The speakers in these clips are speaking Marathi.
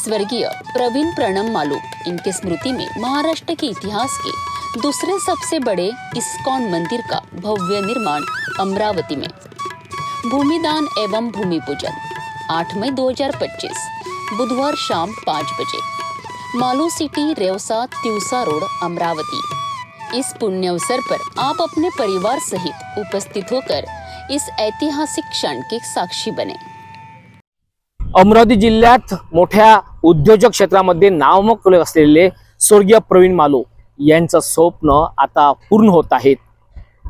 स्वर्गीय प्रवीण प्रणम मालू इनके स्मृति में महाराष्ट्र के इतिहास के दूसरे सबसे बड़े इस्कॉन मंदिर का भव्य निर्माण अमरावती में। भूमिदान एवं भूमि पूजन 8 मई 2025 बुधवार शाम 5 बजे। Malu city, Revsa Tyusa road, Amravati. इस पुण्य अवसर पर आप अपने परिवार सहित उपस्थित होकर इस ऐतिहासिक क्षण के साक्षी बने। अमरावती जिल्ह्यात मोठ्या उद्योजक क्षेत्रामध्ये नावमक असलेले स्वर्गीय प्रवीण मालो यांचं स्वप्न आता पूर्ण होत आहेत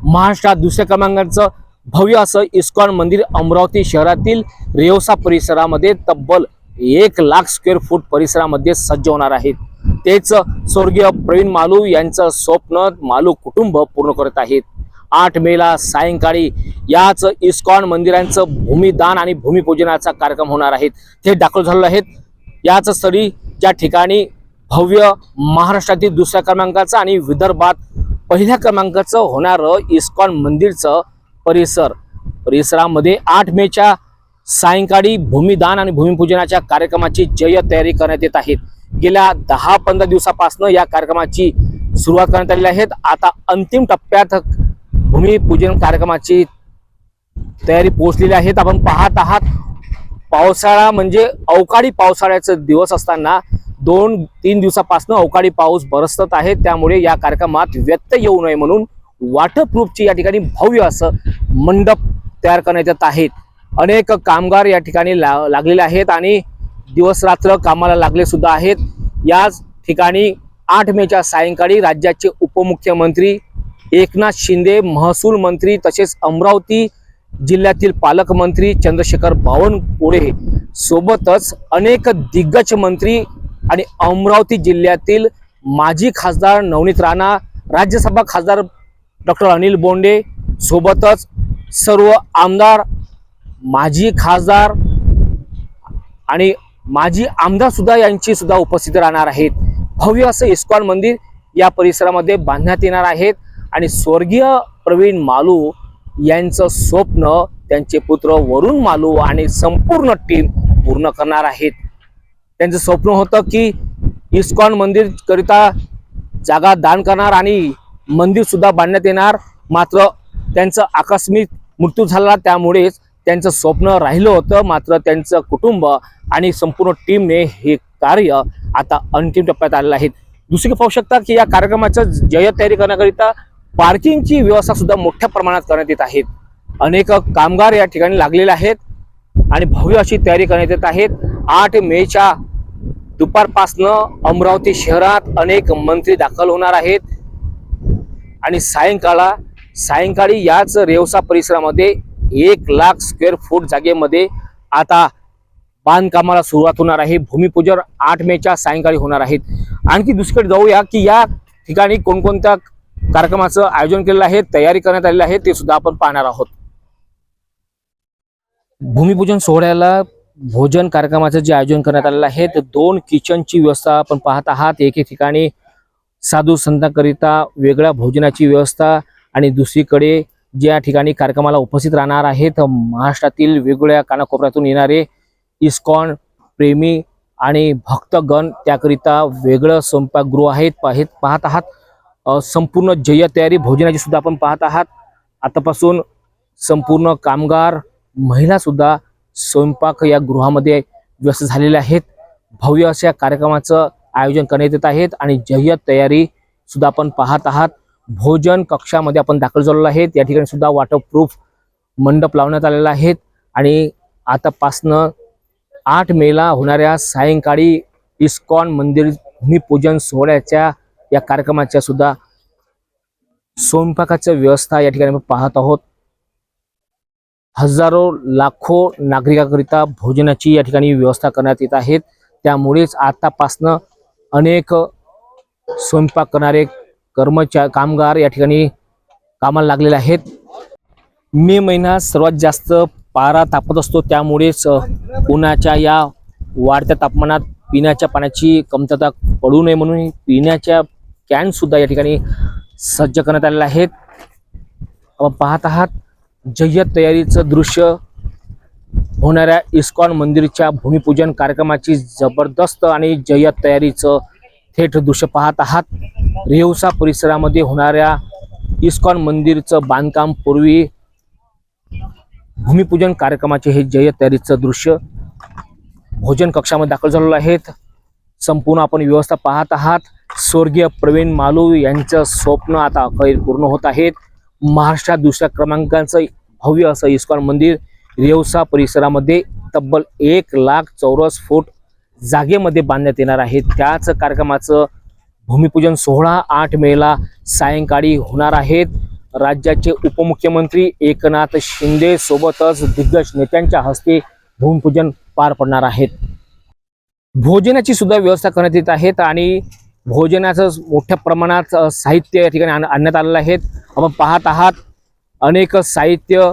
महाराष्ट्रात दुसऱ्या क्रमांकाचं भव्य असं इस्कॉन मंदिर अमरावती शहरातील रेवसा परिसरामध्ये तब्बल एक लाख स्क्वेअर फूट परिसरामध्ये सज्ज होणार आहेत तेच स्वर्गीय प्रवीण मालू यांचं स्वप्न मालू कुटुंब पूर्ण करत आहेत. आठ मेला सायंकाळी याच इस्कॉन मंदिरांचं भूमिदान आणि भूमिपूजनाचा कार्यक्रम होणार आहेत ते दाखल झालेलं आहेत. याच स्थळी ज्या ठिकाणी भव्य महाराष्ट्रातील दुसऱ्या क्रमांकाचं आणि विदर्भात पहिल्या क्रमांकाचं होणारं इस्कॉन मंदिरचं परिसर. परिसरामध्ये आठ मेच्या सायंकाळी भूमिदान आणि भूमिपूजनाच्या कार्यक्रमाची जय तयारी करण्यात येत आहेत गेल्या दहा पंधरा दिवसापासून या कार्यक्रमाची सुरुवात करण्यात आलेली आहे. आता अंतिम टप्प्यात भूमिपूजन कार्यक्रमाची तयारी पोहोचलेली आहेत आपण पाहत आहात पावसाळा म्हणजे अवकाळी पावसाळ्याचे दिवस असताना दोन तीन दिवसापासून अवकाळी पाऊस बरसत आहे. त्यामुळे या कार्यक्रमात व्यत्यय येऊ नये म्हणून वॉटरप्रूफची या ठिकाणी भव्य असं मंडप तयार करण्यात येत आहेत अनेक कामगार या ठिकाणी ला लागलेले आहेत आणि दिवस रात्र कामाला लागले सुद्धा आहेत. याच ठिकाणी आठ मेच्या सायंकाळी राज्याचे उपमुख्यमंत्री एकनाथ शिंदे महसूल मंत्री तसेच अमरावती जिल्ह्यातील पालकमंत्री चंद्रशेखर बावनकुळे सोबतच अनेक दिग्गज मंत्री आणि अमरावती जिल्ह्यातील माजी खासदार नवनीत राणा राज्यसभा खासदार डॉक्टर अनिल बोंडे सोबतच सर्व आमदार माजी खासदार आणि माजी आमदार सुद्धा यांची सुद्धा उपस्थिती राहणार आहेत. भव्य असं इस्कॉन मंदिर या परिसरामध्ये बांधण्यात येणार आहेत. आणि स्वर्गीय प्रवीण मालू यांचं स्वप्न त्यांचे पुत्र वरुण मालू आणि संपूर्ण टीम पूर्ण करणार आहेत. त्यांचं स्वप्न होतं की इस्कॉन मंदिर करिता जागा दान करणार आणि मंदिर सुद्धा बांधण्यात येणार. मात्र त्यांचं आकस्मिक मृत्यू झाला त्यामुळेच त्यांचं स्वप्न राहिलं होतं. मात्र त्यांचं कुटुंब आणि संपूर्ण टीमने हे कार्य आता अंतिम टप्प्यात आलेलं आहे. दुसरी पाहू शकता की या कार्यक्रमाचं जय तयारी करण्याकरिता पार्किंगची व्यवस्था सुद्धा मोठ्या प्रमाणात करण्यात येत आहेत. अनेक कामगार या ठिकाणी लागलेले आहेत आणि भव्य अशी तयारी करण्यात येत आहेत. आठ मेच्या दुपारपासनं अमरावती शहरात अनेक मंत्री दाखल होणार आहेत. आणि सायंकाळा सायंकाळी याच रेवसा परिसरामध्ये एक लाख स्क्वेअर फूट जागेमध्ये आता बांधकामाला सुरुवात होणार आहे. भूमिपूजन आठ मेच्या सायंकाळी होणार आहेत. आणखी दुसरीकडे जाऊया की या ठिकाणी कोणकोणत्या कार्यक्रमाचं आयोजन केलेलं आहे तयारी करण्यात आलेली आहे ते सुद्धा आपण पाहणार आहोत. भूमिपूजन सोहळ्याला भोजन कार्यक्रमाचं जे आयोजन करण्यात आलेलं आहे ते दोन किचनची व्यवस्था आपण पाहत आहात. एके ठिकाणी साधू संतांकरिता वेगळ्या भोजनाची व्यवस्था आणि दुसरीकडे ज्या ठिकाणी कार्यक्रमाला उपस्थित राहणार आहेत महाराष्ट्रातील वेगवेगळ्या कानाकोपऱ्यातून येणारे इस्कॉन प्रेमी आणि भक्तगण त्याकरिता वेगळं स्वयंपाकगृह आहेत पाहत आहात. संपूर्ण जय तयारी भोजनाची सुद्धा आपण पाहत आहात. आतापासून संपूर्ण कामगार महिला सुद्धा स्वयंपाक या गृहामध्ये व्यस्त झालेल्या आहेत. भव्य अशा कार्यक्रमाचं आयोजन करण्यात येत आहेत आणि जय्य तयारी सुद्धा आपण पाहत आहात. भोजन कक्षामध्ये आपण दाखल झालेलो आहेत. या ठिकाणी सुद्धा वॉटरप्रूफ मंडप लावण्यात आलेला आहेत आणि आतापासनं आठ मेला होणाऱ्या सायंकाळी इस्कॉन मंदिर भूमिपूजन सोहळ्याच्या या कार्यक्रमाच्या सुद्धा स्वयंपाकाच्या व्यवस्था या ठिकाणी आपण पाहत आहोत. हजारो लाखो नागरिकाकरिता भोजनाची या ठिकाणी व्यवस्था करण्यात येत आहेत. त्यामुळेच आतापासनं अनेक स्वयंपाक करणारे कर्मचारी कामगार या ठिकाणी कामाला लागलेले आहेत. मे महिना सर्वात जास्त पारा तापत असतो. त्यामुळेच उन्हाच्या या वाढत्या तापमानात पिण्याच्या पाण्याची कमतरता पडू नये म्हणून पिण्याच्या कॅन सुद्धा या ठिकाणी सज्ज करण्यात आलेला आहेत आपण पाहत आहात जय्यत तयारीचं दृश्य होणाऱ्या इस्कॉन मंदिरच्या भूमिपूजन कार्यक्रमाची जबरदस्त आणि जय्यत तयारीचं थेट दृश्य पाहत आहात. रेवसा परिसरामध्ये होणाऱ्या इस्कॉन मंदिरचं बांधकाम पूर्वी भूमिपूजन कार्यक्रमाचे हे जय्यत तयारीचं दृश्य भोजन कक्षामध्ये दाखल झालेलं आहेत संपूर्ण आपण व्यवस्था पाहत आहात. स्वर्गीय प्रवीण मालू यांचं स्वप्न आता अखेर पूर्ण होत आहेत. महाराष्ट्रात दुसऱ्या क्रमांकाचं भव्य असं इस्कॉन मंदिर रेवसा परिसरामध्ये तब्बल एक लाख चौरस फूट जागेमध्ये बांधण्यात येणार आहे. त्याच कार्यक्रमाचं भूमिपूजन सोहळा आठ मेला सायंकाळी होणार आहेत. राज्याचे उपमुख्यमंत्री एकनाथ शिंदे सोबतच दिग्गज नेत्यांच्या हस्ते भूमिपूजन पार पडणार आहेत. भोजनाची सुद्धा व्यवस्था करण्यात येत आहेत आणि भोजनाचं मोठ्या प्रमाणात साहित्य या ठिकाणी आण- आणण्यात आलेलं आहे. आपण पाहत आहात अनेक साहित्य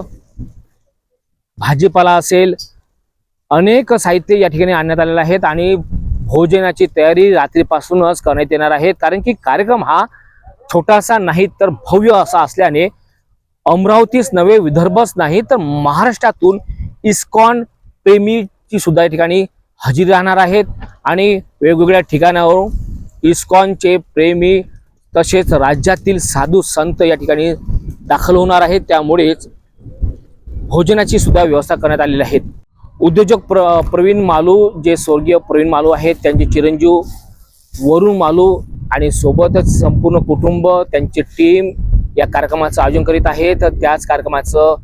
भाजीपाला असेल अनेक साहित्य या ठिकाणी आणण्यात आलेलं आहेत आणि भोजनाची तयारी रात्रीपासूनच करण्यात येणार आहे. कारण की कार्यक्रम हा छोटासा नाही तर भव्य असा असल्याने अमरावतीच नव्हे विदर्भच नाही तर महाराष्ट्रातून इस्कॉन प्रेमीची सुद्धा या ठिकाणी हजेरी राहणार आहेत. आणि वेगवेगळ्या ठिकाणावरून इस्कॉनचे प्रेमी तसेच राज्यातील साधू संत या ठिकाणी दाखल होणार आहेत. त्यामुळेच भोजनाची सुद्धा व्यवस्था करण्यात आलेली आहे. उद्योजक प्र प्रवीण मालू जे स्वर्गीय प्रवीण मालू आहेत त्यांचे चिरंजीव वरुण मालू आणि सोबतच संपूर्ण कुटुंब त्यांची टीम या कार्यक्रमाचं आयोजन करीत आहेत. त्याच कार्यक्रमाचं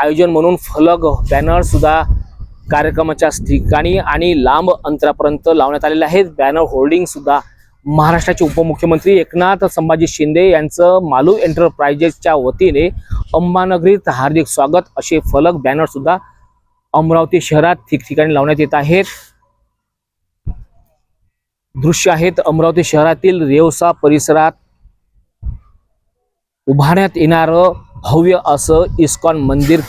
आयोजन म्हणून फलक बॅनर सुद्धा कार्यक्रमाच्या ठिकाणी आणि लांब अंतरापर्यंत लावण्यात आलेले आहेत. बॅनर होल्डिंग सुद्धा महाराष्ट्राचे उपमुख्यमंत्री एकनाथ संभाजी शिंदे यांचं मालू एंटरप्राइजेसच्या वतीने अंबानगरीत हार्दिक स्वागत. असे फलक बॅनर सुद्धा अमरावती शहरात ठिकठिकाणी लावण्यात येत आहेत. दृश्य आहेत अमरावती शहरातील रेवसा परिसरात उभारण्यात येणारं भव्य असं इस्कॉन मंदिर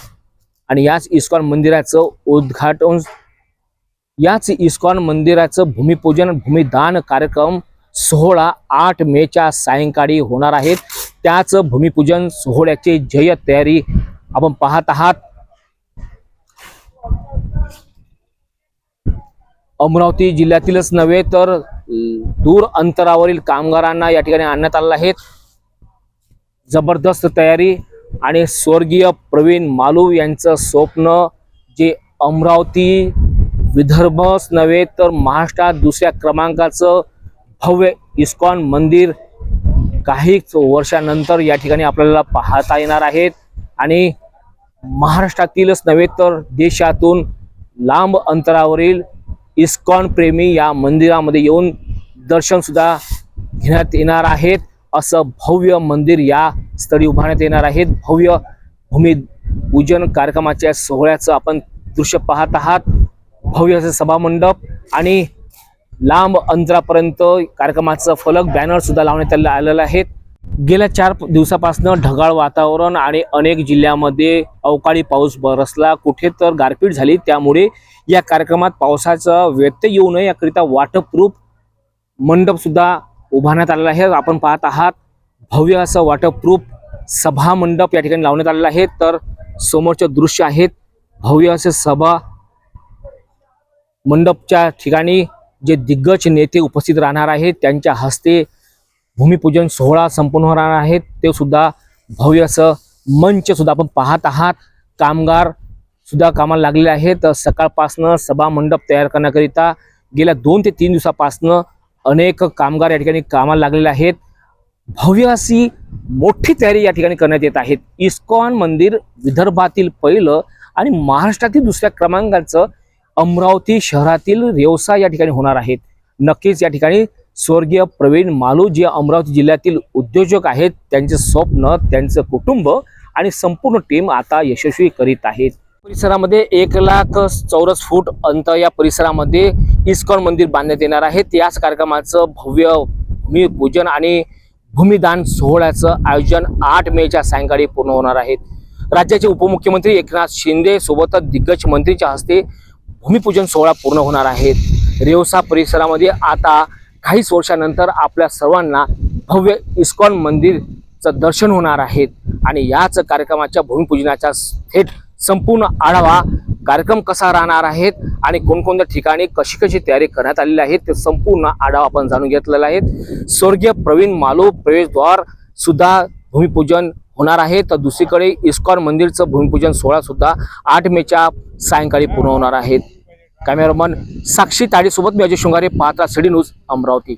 आणि याच इस्कॉन मंदिराचं उद्घाटन याच इस्कॉन मंदिराचं भूमिपूजन भूमिदान कार्यक्रम सोहळा आठ मेच्या सायंकाळी होणार आहेत. त्याच भूमिपूजन सोहळ्याची जय तयारी आपण पाहत आहात. अमरावती जिल्ह्यातीलच नव्हे तर दूर अंतरावरील कामगारांना या ठिकाणी आणण्यात आलेला आहे. जबरदस्त तयारी आणि स्वर्गीय प्रवीण मालू यांचं स्वप्न जे अमरावती विदर्भच नव्हे तर महाराष्ट्रात दुसऱ्या क्रमांकाचं भव्य इस्कॉन मंदिर काहीच वर्षानंतर या ठिकाणी आपल्याला पाहता येणार आहेत. आणि महाराष्ट्रातीलच नव्हे तर देशातून लांब अंतरावरील इस्कॉन प्रेमी या मंदिरामध्ये येऊन दर्शन सुद्धा घेण्यात येणार आहेत. असं भव्य मंदिर या स्थळी उभारण्यात येणार आहेत. भव्य भूमिपूजन कार्यक्रमाच्या सोहळ्याचं आपण दृश्य पाहत आहात. भव्य असं सभामंडप आणि लांब अंतरापर्यंत कार्यक्रमाचं फलक बॅनर सुद्धा लावण्यात आले- आलेलं आहेत. गेल्या चार दिवसापासून ढगाळ वातावरण आणि अनेक जिल्ह्यामध्ये अवकाळी पाऊस बरसला. कुठे तर गारपीट झाली. त्यामुळे या कार्यक्रमात पावसाचा व्यत्यय येऊ नये याकरिता वाटपरूप मंडप सुद्धा उभारण्यात आलेला आहे. आपण पाहत आहात भव्य असं वाटपरूप सभा मंडप या ठिकाणी लावण्यात आलेला आहे. तर समोरचे दृश्य आहेत भव्य असे सभा मंडपच्या ठिकाणी जे दिग्गज नेते उपस्थित राहणार आहेत त्यांच्या हस्ते भूमिपूजन सोहळा संपूर्ण होणार आहेत ते सुद्धा भव्य असं मंच सुद्धा आपण पाहत आहात. कामगार सुद्धा कामाला लागलेले आहेत. सकाळपासनं सभा मंडप तयार करण्याकरिता गेल्या दोन ते तीन दिवसापासनं अनेक कामगार या ठिकाणी कामाला लागलेले आहेत. भव्य अशी मोठी तयारी या ठिकाणी करण्यात येत आहेत इस्कॉन मंदिर विदर्भातील पहिलं आणि महाराष्ट्रातील दुसऱ्या क्रमांकाचं अमरावती शहरातील व्यवसाय या ठिकाणी होणार आहेत. नक्कीच या ठिकाणी स्वर्गीय प्रवीण मालू जे अमरावती जिल्ह्यातील उद्योजक आहेत त्यांचे स्वप्न त्यांचं कुटुंब आणि संपूर्ण टीम आता यशस्वी करीत आहेत. परिसरामध्ये एक लाख चौरस फूट अंत या परिसरामध्ये इस्कॉन मंदिर बांधण्यात येणार आहे. याच कार्यक्रमाचं भव्य भूमिपूजन आणि भूमिदान सोहळ्याचं आयोजन आठ मेच्या सायंकाळी पूर्ण होणार आहे. राज्याचे उपमुख्यमंत्री एकनाथ शिंदे सोबतच दिग्गज मंत्रीच्या हस्ते भूमिपूजन सोहळा पूर्ण होणार आहे. रेवसा परिसरामध्ये आता काहीच वर्षानंतर आपल्या सर्वांना भव्य इस्कॉन मंदिरचं दर्शन होणार आहे. आणि याच कार्यक्रमाच्या भूमिपूजनाचा थेट संपूर्ण आढावा कार्यक्रम कसा राहणार आहेत आणि कोणकोणत्या ठिकाणी कशी कशी तयारी करण्यात आलेली आहे ते संपूर्ण आढावा आपण जाणून घेतलेला आहे. स्वर्गीय प्रवीण मालो प्रवेशद्वार सुद्धा भूमिपूजन होणार आहे. तर दुसरीकडे इस्कॉन मंदिरचं भूमिपूजन सोहळा सुद्धा आठ मेच्या सायंकाळी पूर्ण होणार आहेत कॅमेरामन साक्षी ताडीसोबत मी अजय शृंगारे पाहता सिडी न्यूज अमरावती.